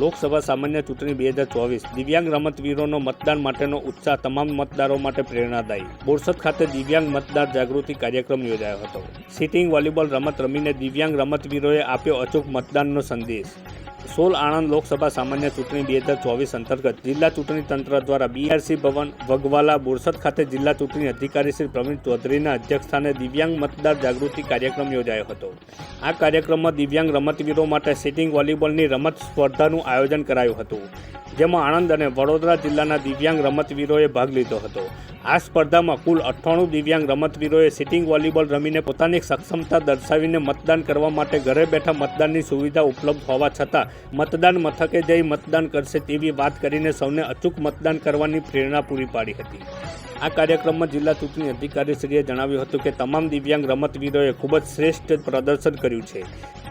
લોકસભા સામાન્ય ચૂંટણી બે હજાર ચોવીસ. દિવ્યાંગ રમતવીરોનો મતદાન માટેનો ઉત્સાહ તમામ મતદારો માટે પ્રેરણાદાયી. બોરસદ ખાતે દિવ્યાંગ મતદાર જાગૃતિ કાર્યક્રમ યોજાયો હતો. સિટિંગ વોલીબોલ રમત રમીને દિવ્યાંગ રમતવીરોએ આપ્યો અચૂક મતદાનનો સંદેશ. સોલ આણંદ લોકસભા સામાન્ય ચૂંટણી બે હજાર ચોવીસ અંતર્ગત જિલ્લા ચૂંટણી તંત્ર દ્વારા બીઆરસી ભવન, વગવાલા, બોરસદ ખાતે જિલ્લા ચૂંટણી અધિકારી શ્રી પ્રવીણ ચૌધરીના અધ્યક્ષસ્થાને દિવ્યાંગ મતદાર જાગૃતિ કાર્યક્રમ યોજાયો હતો. આ કાર્યક્રમમાં દિવ્યાંગ રમતવીરો માટે સિટિંગ વોલીબોલની રમત સ્પર્ધાનું આયોજન કરાયું હતું, જેમાં આણંદ અને વડોદરા જિલ્લાના દિવ્યાંગ રમતવીરોએ ભાગ લીધો હતો. આ સ્પર્ધામાં કુલ અઠ્ઠાણું દિવ્યાંગ રમતવીરોએ સિટિંગ વોલીબોલ રમીને પોતાની સક્ષમતા દર્શાવીને મતદાન કરવા માટે ઘરે બેઠા મતદાનની સુવિધા ઉપલબ્ધ હોવા છતાં મતદાન મથકે જઈ મતદાન કરશે તેવી વાત કરીને સૌને અચૂક મતદાન કરવાની પ્રેરણા પૂરી પાડી હતી. આ કાર્યક્રમમાં જિલ્લા ચૂંટણી અધિકારીશ્રીએ જણાવ્યું હતું કે તમામ દિવ્યાંગ રમતવીરોએ ખૂબ જ શ્રેષ્ઠ પ્રદર્શન કર્યું છે.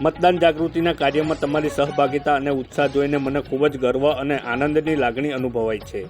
મતદાન જાગૃતિના કાર્યમાં તમારી સહભાગિતા અને ઉત્સાહ જોઈને મને ખૂબ જ ગર્વ અને આનંદની લાગણી અનુભવાય છે.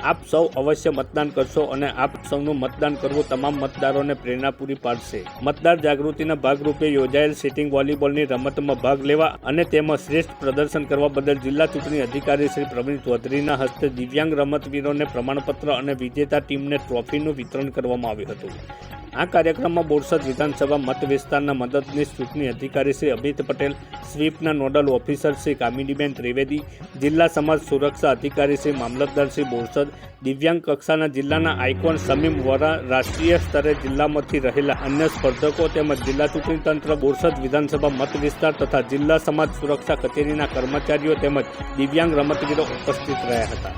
આપ સૌ અવશ્ય મતદાન કરશો અને આપ સૌનું મતદાન કરવું તમામ મતદારોને પ્રેરણા પૂરી પાડશે. મતદાર જાગૃતિના ભાગરૂપે યોજાયેલ સિટિંગ વોલીબોલની રમતમાં ભાગ લેવા અને તેમાં શ્રેષ્ઠ પ્રદર્શન કરવા બદલ જિલ્લા ચૂંટણી અધિકારી શ્રી પ્રવીણ ચૌધરીના હસ્તે દિવ્યાંગ રમતવીરોને પ્રમાણપત્ર અને વિજેતા ટીમને ટ્રોફીનું વિતરણ કરવામાં આવ્યું હતું. આ કાર્યક્રમમાં બોરસદ વિધાનસભા મત વિસ્તારના મદદનીશ ચૂંટણી અધિકારી શ્રી અમિત પટેલ, સ્વીપના નોડલ ઓફિસર શ્રી કામિનીબેન ત્રિવેદી, જિલ્લા સમાજ સુરક્ષા અધિકારી શ્રી મામલતદાર શ્રી બોરસદ, દિવ્યાંગ કક્ષાના જિલ્લાના આઇકોન સમીમ વોરા, રાષ્ટ્રીય સ્તરે જિલ્લામાંથી રહેલા અન્ય સ્પર્ધકો તેમજ જિલ્લા ચૂંટણી તંત્ર, બોરસદ વિધાનસભા મત વિસ્તાર તથા જિલ્લા સમાજ સુરક્ષા કચેરીના કર્મચારીઓ તેમજ દિવ્યાંગ રમતવીરો ઉપસ્થિત રહ્યા હતા.